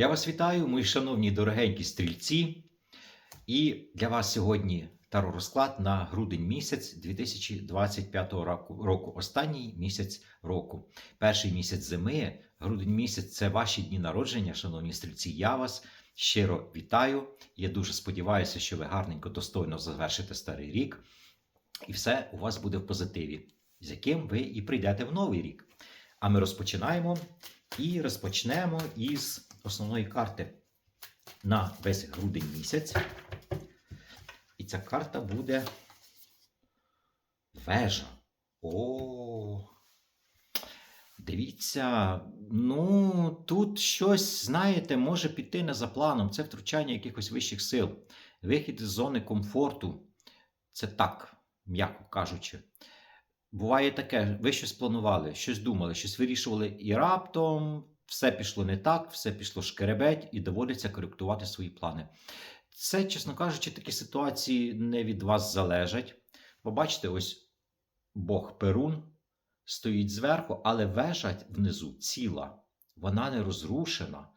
Я вас вітаю, мої шановні дорогенькі стрільці. І для вас сьогодні таро розклад на грудень місяць 2025 року. Останній місяць року. Перший місяць зими, грудень місяць це ваші дні народження, шановні стрільці. Я вас щиро вітаю. Я дуже сподіваюся, що ви гарненько, достойно завершите старий рік. І все у вас буде в позитиві, з яким ви і прийдете в новий рік. А ми розпочинаємо і розпочнемо із основної карти на весь грудень місяць. І ця карта буде вежа. О. Дивіться, ну тут щось, знаєте, може піти не за планом. Це втручання якихось вищих сил, вихід із зони комфорту. Це так, м'яко кажучи. Буває таке, ви щось планували, щось думали, щось вирішували, і раптом все пішло не так, все пішло шкеребеть, і доводиться коректувати свої плани. Це, чесно кажучи, такі ситуації не від вас залежать. Побачите, ось Бог Перун стоїть зверху, але вежа внизу ціла, вона не розрушена.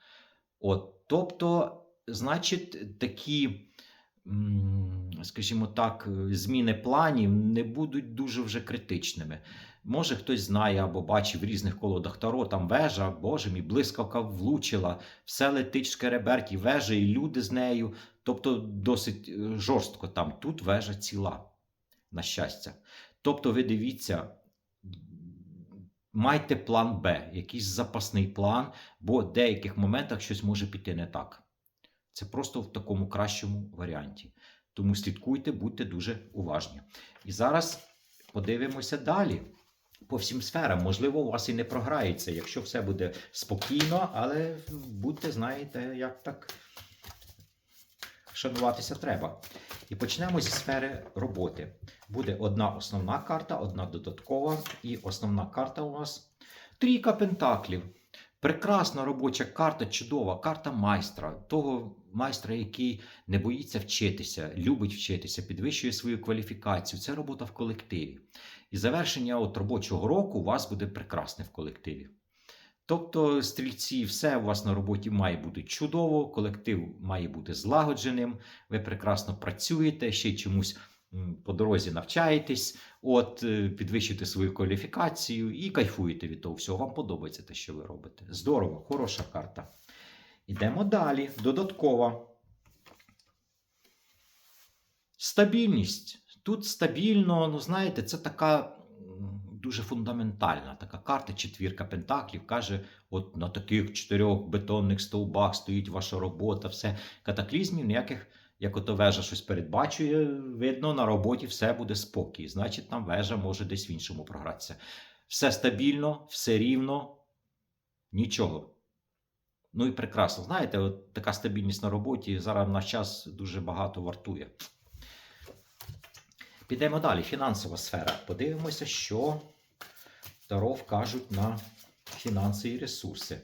От, тобто, значить, такі, скажімо так, зміни планів не будуть дуже вже критичними. Може, хтось знає або бачив в різних колодах Таро, там вежа, боже мій, блискавка влучила, все летить шкереберті, вежа і люди з нею. Тобто досить е, жорстко там. Тут вежа ціла, на щастя. Тобто, ви дивіться, майте план Б, якийсь запасний план, бо в деяких моментах щось може піти не так. Це просто в такому кращому варіанті. Тому слідкуйте, будьте дуже уважні. І зараз подивимося далі. По всім сферам, можливо, у вас і не програється, якщо все буде спокійно, але будьте, знаєте, як так шануватися треба. І почнемо зі сфери роботи. Буде одна основна карта, одна додаткова, і основна карта у нас трійка пентаклів. Прекрасна робоча карта, чудова карта майстра, того майстра, який не боїться вчитися, любить вчитися, підвищує свою кваліфікацію. Це робота в колективі. І завершення от робочого року у вас буде прекрасне в колективі. Тобто, стрільці, все у вас на роботі має бути чудово, колектив має бути злагодженим, ви прекрасно працюєте, ще й чомусь по дорозі навчаєтесь, от, е, підвищуєте свою кваліфікацію і кайфуєте від того всього. Вам подобається те, що ви робите. Здорово, хороша карта. Ідемо далі. Додаткова. Стабільність. Тут стабільно, ну знаєте, це така дуже фундаментальна така карта, четвірка пентаклів. Каже, от на таких чотирьох бетонних стовбах стоїть ваша робота, все. Катаклізмів ніяких, як ото вежа щось передбачує, видно, на роботі все буде спокій. Значить, там вежа може десь в іншому програтися. Все стабільно, все рівно, нічого. Ну і прекрасно. Знаєте, от така стабільність на роботі зараз в наш час дуже багато вартує. Підемо далі. Фінансова сфера. Подивимося, що Таро вкажуть на фінанси і ресурси.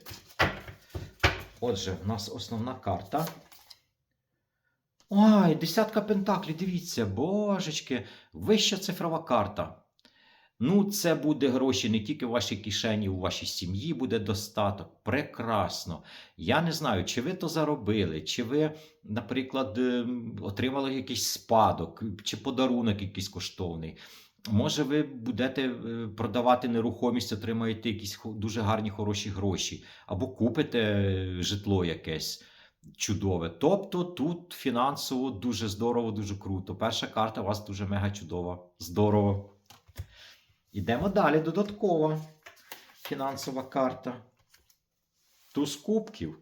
Отже, в нас основна карта. Ой, десятка пентаклів, дивіться, божечки, вища цифрова карта. Ну, це буде гроші не тільки в вашій кишені, у вашій сім'ї буде достаток. Прекрасно. Я не знаю, чи ви то заробили, чи ви, наприклад, ем, отримали якийсь спадок, чи подарунок якийсь коштовний. Може, ви будете е, продавати нерухомість, отримаєте якісь дуже гарні хороші гроші, або купите е, житло якесь чудове. Тобто тут фінансово дуже здорово, дуже круто. Перша карта у вас дуже мега чудова. Здорово. Ідемо далі. Додаткова фінансова карта. Туз кубків.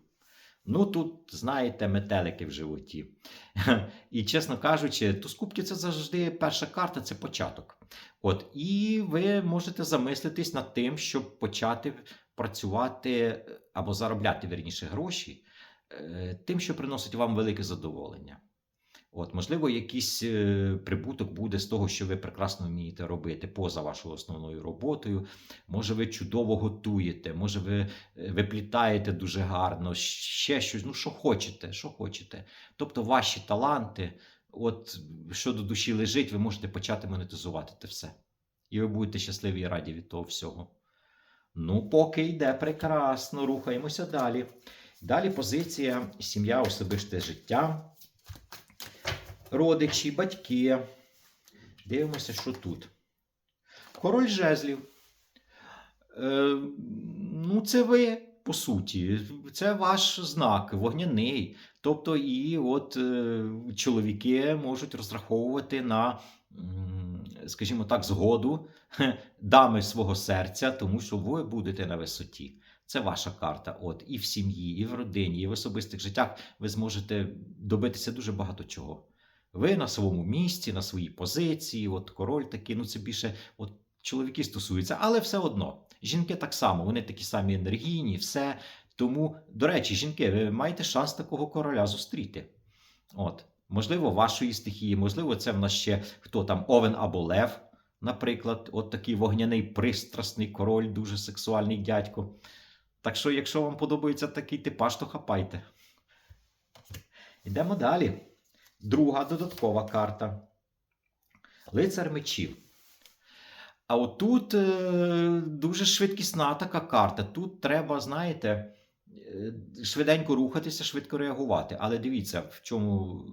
Ну, тут, знаєте, метелики в животі. І, чесно кажучи, туз кубків це завжди перша карта, це початок. От, і ви можете замислитись над тим, щоб почати працювати е, або заробляти верніше гроші, е, тим, що приносить вам велике задоволення. От, можливо, якийсь е, прибуток буде з того, що ви прекрасно вмієте робити поза вашою основною роботою. Може, ви чудово готуєте, може, ви е, виплітаєте дуже гарно, ще щось, ну що хочете, що хочете. Тобто, ваші таланти, от що до душі лежить, ви можете почати монетизувати те все. І ви будете щасливі і раді від того всього. Ну, поки йде прекрасно, рухаємося далі. Далі позиція сім'я, особисте життя, родичі, батьки. Дивимося, що тут. Король жезлів. Е, ну, це ви, по суті, це ваш знак, вогняний. Тобто, і от е, чоловіки можуть розраховувати на, скажімо так, згоду дами свого серця, тому що ви будете на висоті. Це ваша карта. От і в сім'ї, і в родині, і в особистих життях ви зможете добитися дуже багато чого. Ви на своєму місці, на своїй позиції, от король такий, ну це більше от чоловіки стосуються, але все одно. Жінки так само, вони такі самі енергійні, все. Тому, до речі, жінки, ви маєте шанс такого короля зустріти. От, можливо, вашої стихії, можливо, це в нас ще хто там Овен або Лев, наприклад, от такий вогняний пристрасний король, дуже сексуальний дядько. Так що, якщо вам подобається такий типаж, то хапайте. Йдемо далі. Друга додаткова карта. Лицар мечів. А отут е, дуже швидкісна така карта. Тут треба, знаєте, е, швиденько рухатися, швидко реагувати. Але дивіться, в чому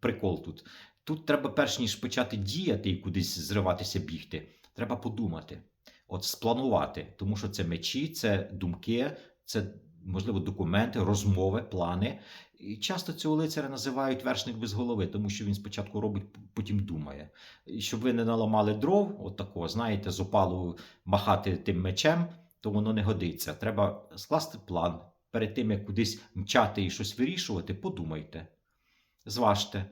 прикол тут. Тут треба, перш ніж почати діяти і кудись зриватися, бігти, треба подумати, от спланувати. Тому що це мечі, це думки, це, можливо, документи, розмови, плани. І часто цього лицаря називають вершник без голови, тому що він спочатку робить, потім думає. І щоб ви не наламали дров, от такого, знаєте, з опалу махати тим мечем, то воно не годиться. Треба скласти план. Перед тим, як кудись мчати і щось вирішувати, подумайте, зважте.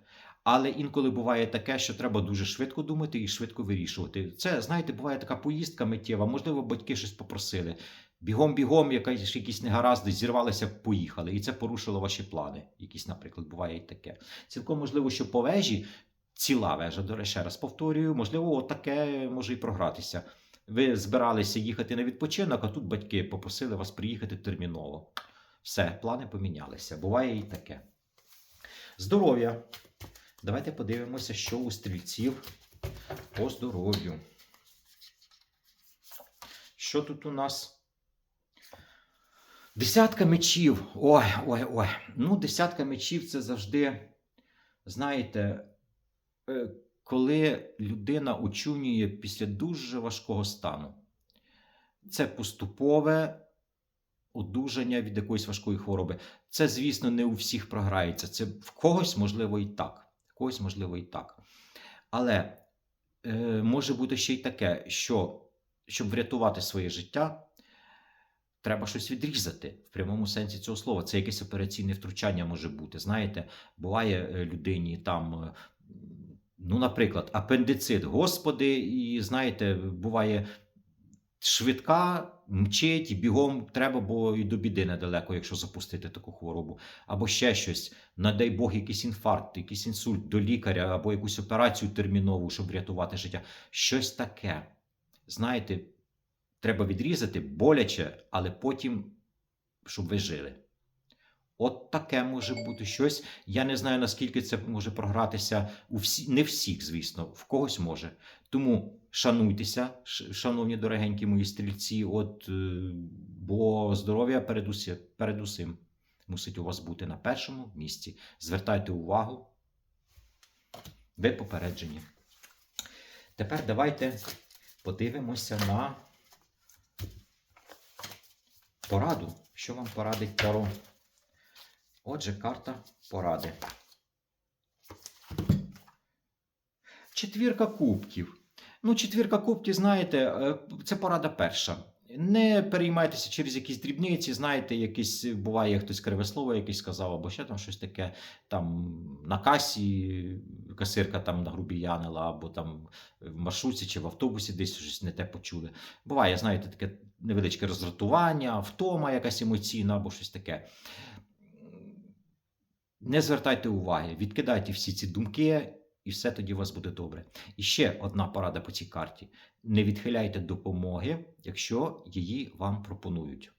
Але інколи буває таке, що треба дуже швидко думати і швидко вирішувати. Це, знаєте, буває така поїздка миттєва, можливо, батьки щось попросили. Бігом-бігом, якась, якісь негаразди, зірвалися, поїхали. І це порушило ваші плани. Якісь, наприклад, буває і таке. Цілком можливо, що по вежі, ціла вежа, до ще раз повторюю, можливо, отаке може і програтися. Ви збиралися їхати на відпочинок, а тут батьки попросили вас приїхати терміново. Все, плани помінялися. Буває і таке. Здоров'я. Давайте подивимося, що у стрільців по здоров'ю. Що тут у нас? Десятка мечів. Ой, ой, ой. Ну, десятка мечів це завжди, знаєте, е, коли людина очунює після дуже важкого стану. Це поступове одужання від якоїсь важкої хвороби. Це, звісно, не у всіх програється. Це в когось, можливо, і так. В когось, можливо, і так. Але е, може бути ще й таке, що щоб врятувати своє життя, треба щось відрізати в прямому сенсі цього слова. Це якесь операційне втручання може бути. Знаєте, буває е, людині там. е, Ну, наприклад, апендицит, господи, і знаєте, буває швидка, мчить, бігом треба, бо і до біди недалеко, якщо запустити таку хворобу. Або ще щось, не дай Бог, якийсь інфаркт, якийсь інсульт до лікаря, або якусь операцію термінову, щоб врятувати життя. Щось таке. Знаєте, треба відрізати боляче, але потім, щоб ви жили. От таке може бути щось. Я не знаю, наскільки це може програтися у всі, не всіх, звісно, в когось може. Тому шануйтеся, шановні дорогенькі мої стрільці, от, е, бо здоров'я перед, усі, перед мусить у вас бути на першому місці. Звертайте увагу. Ви попереджені. Тепер давайте подивимося на пораду. Що вам порадить Таро? Отже, карта поради. Четвірка кубків. Ну, четвірка кубків, знаєте, е, це порада перша. Не переймайтеся через якісь дрібниці, знаєте, якісь буває хтось криве слово якесь сказав, або ще там щось таке. Там на касі касирка там нагрубіянила, або там в маршрутці чи в автобусі десь щось не те почули. Буває, знаєте, таке невеличке роздратування, втома якась емоційна, або щось таке. Не звертайте уваги, відкидайте всі ці думки, і все тоді у вас буде добре. І ще одна порада по цій карті: не відхиляйте допомоги, якщо її вам пропонують.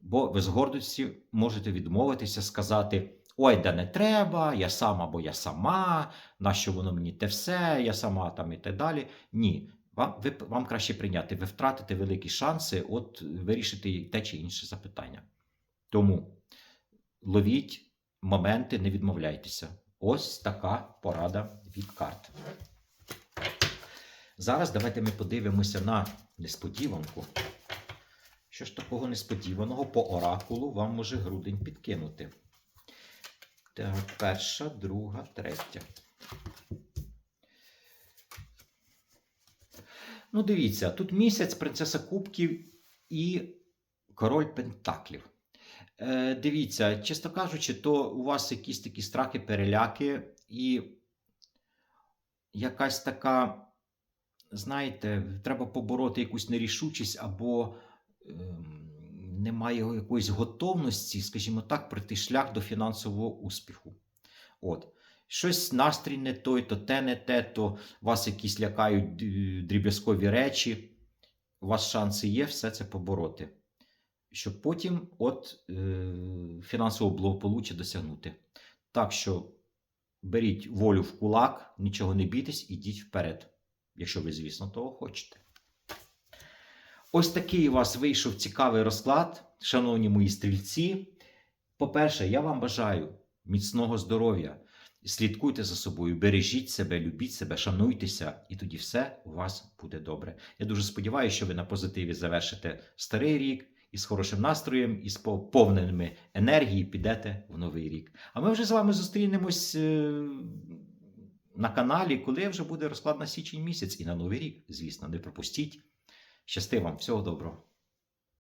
Бо ви з гордості можете відмовитися, сказати: Ой, да не треба, я сам або я сама, нащо воно мені те все, я сама там і так далі. Ні. Вам, ви, вам краще прийняти, ви втратите великі шанси от вирішити те чи інше запитання. Тому ловіть моменти, не відмовляйтеся. Ось така порада від карт. Зараз давайте ми подивимося на несподіванку. Що ж такого несподіваного по оракулу вам може грудень підкинути? Так, перша, друга, третя. Ну, дивіться, тут місяць, принцеса Кубків і король Пентаклів. Е, дивіться, чесно кажучи, то у вас якісь такі страхи, переляки і якась така, знаєте, треба побороти якусь нерішучість або ем, немає якоїсь готовності, скажімо так, пройти шлях до фінансового успіху. От. Щось настрій не той, то те не те, то вас якісь лякають дріб'язкові речі. У вас шанси є все це побороти. Щоб потім от е, фінансового благополуччя досягнути. Так що беріть волю в кулак, нічого не бійтесь, ідіть вперед, якщо ви, звісно, того хочете. Ось такий у вас вийшов цікавий розклад, шановні мої стрільці. По-перше, я вам бажаю міцного здоров'я. Слідкуйте за собою, бережіть себе, любіть себе, шануйтеся, і тоді все у вас буде добре. Я дуже сподіваюся, що ви на позитиві завершите старий рік і з хорошим настроєм, і з повненими енергії підете в новий рік. А ми вже з вами зустрінемось е, на каналі, коли вже буде розклад на січень місяць і на новий рік. Звісно, не пропустіть. Щасти вам, всього доброго.